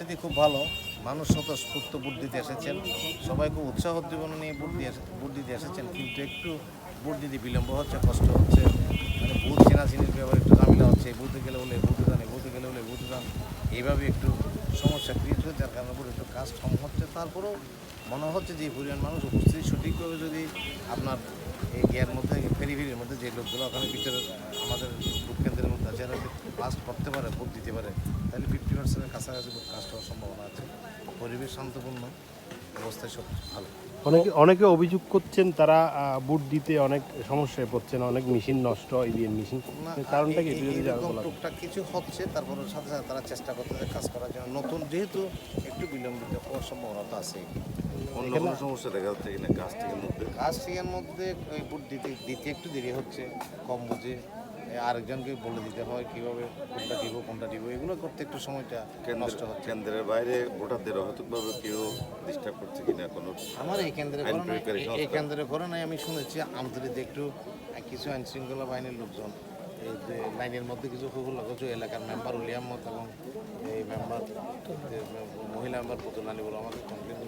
পরিস্থিতি খুব ভালো। মানুষ স্বতঃস্ফূর্ত ভোট দিতে এসেছেন। সবাই খুব উৎসাহ জীবন নিয়ে ভোট দিয়ে ভোট দিতে এসেছেন। কিন্তু একটু ভোট দিতে বিলম্ব হচ্ছে, কষ্ট হচ্ছে। মানে ভোট চেনাচিনির ব্যাপারে একটু ঝামেলা হচ্ছে। বুথে গেলে বলে বুথে যান বুথে গেলে বলে বুথে যান। এইভাবে একটু সমস্যা ক্রিয়েট হচ্ছে। যার কারণে ভোট একটু কাজ কম হচ্ছে। তারপরেও মনে হচ্ছে যে পরিমাণ মানুষ উপস্থিতি সঠিকভাবে যদি আপনার এই ইয়ার মধ্যে ফেরিফেরির মধ্যে যে লোকগুলো ওখানে ভিতরে আমাদের ভোট কেন্দ্রের মধ্যে আছে পাস করতে পারে, ভোট দিতে পারে তাহলে ফিফটি পার্সেন্টের কাছাকাছি কাজ হওয়ার সম্ভাবনা আছে। পরিবেশ শান্তপূর্ণ অবস্থায় সব ভালো। অনেকে অনেকে অভিযোগ করছেন তারা বুট দিতে অনেক সমস্যায় পড়ছেন অনেক মেশিন নষ্ট ইভিএম মেশিন। কারণটা কি? যদি জানা টুকটাক কিছু হচ্ছে তারপরে সাথে সাথে তারা চেষ্টা করতেছে কাজ করার জন্য। নতুন যেহেতু একটু বিলম্বিত হওয়ার সম্ভাবনা তো আছে অন্য কোনো সমস্যা দেখা যাচ্ছে কিনা কাজটির মধ্যে? কাজ ঠিকের মধ্যে ওই বুট দিতে দিতে একটু দেরি হচ্ছে কম বুঝে। আরেকজনকে বলে দিতে হয় কীভাবে কোনটা দিব কোনটা দিব এগুলো করতে একটু সময়টা নষ্ট হচ্ছে। কেন্দ্রের বাইরে ভোটারদের অহেতুকভাবে কেউ ডিস্টার্ব করছে কিনা কোনো আমার এই কেন্দ্রে এই- কেন্দ্রে করে নাই আমি শুনেছি আমতলিতে একটু কিছু আইন শৃঙ্খলা বাহিনীর লোকজন এই যে লাইনের মধ্যে কিছু কুকুর লাগাচ্ছ এলাকার মেম্বার উলি আহমদ এবং এই মেম্বার মহিলা মেম্বার পুতুল আলী বলো আমাকে কমপ্লেন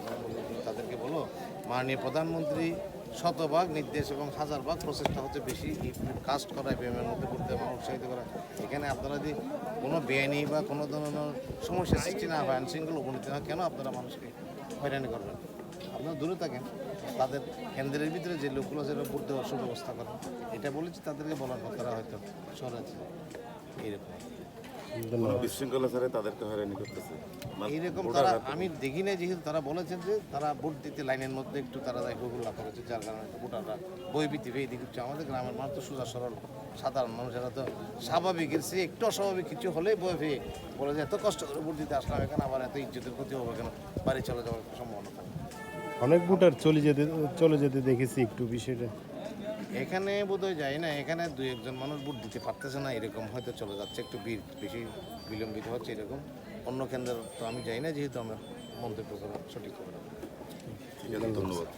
তাদেরকে বলো মাননীয় প্রধানমন্ত্রী শতভাগ নির্দেশ এবং হাজার ভাগ প্রচেষ্টা হচ্ছে বেশি কাস্ট করা বিএমের মধ্যে করতে এবং উৎসাহিত করা। এখানে আপনারা যদি কোনো বেআইনি বা কোনো ধরনের সমস্যা সৃষ্টি না হয় আইন শৃঙ্খলা অবনতি না কেন আপনারা মানুষকে হয়রানি করবেন? আপনারা দূরে থাকেন, তাদের কেন্দ্রের ভিতরে যে লোকগুলো যেটা দেওয়ার সুব্যবস্থা করেন। এটা বলেছি, তাদেরকে বলার কথা হয়তো সরাচ্ছে। এইরকম কোনো বিশৃঙ্খলা ছাড়াই তাদেরকে হয়রানি করতেছে। মানে এইরকম ভোটার তারা আমি দেখি নাই যেহেতু তারা বলেছেন যে তারা ভোট দিতে লাইনের মধ্যে একটু তারা যাই হুগুল্লা করেছে যার কারণে ভোটাররা বই বিতি এই দিকে হচ্ছে। আমাদের গ্রামের মানুষ তো সোজা সরল সাধারণ মানুষ এরা তো স্বাভাবিক চেয়ে একটু অস্বাভাবিক কিছু হলেই বই পেয়ে বলে যে এত কষ্ট করে ভোট দিতে আসলাম এখানে আবার এত ইজ্জতের ক্ষতি হবে কেন? বাড়ি চলে যাওয়ার সম্ভাবনা অনেক বুটার চলে যেতে চলে যেতে দেখেছি একটু বিষয়টা। এখানে বোধহয় যাই না, এখানে দুই একজন মানুষ ভোট দিতে পারতেছে না, এরকম হয়তো চলে যাচ্ছে, একটু ভিড় বেশি বিলম্বিত হচ্ছে এরকম। অন্য কেন্দ্র তো আমি যাই না, যেহেতু আমার মন্তব্য করা সঠিক না। ধন্যবাদ।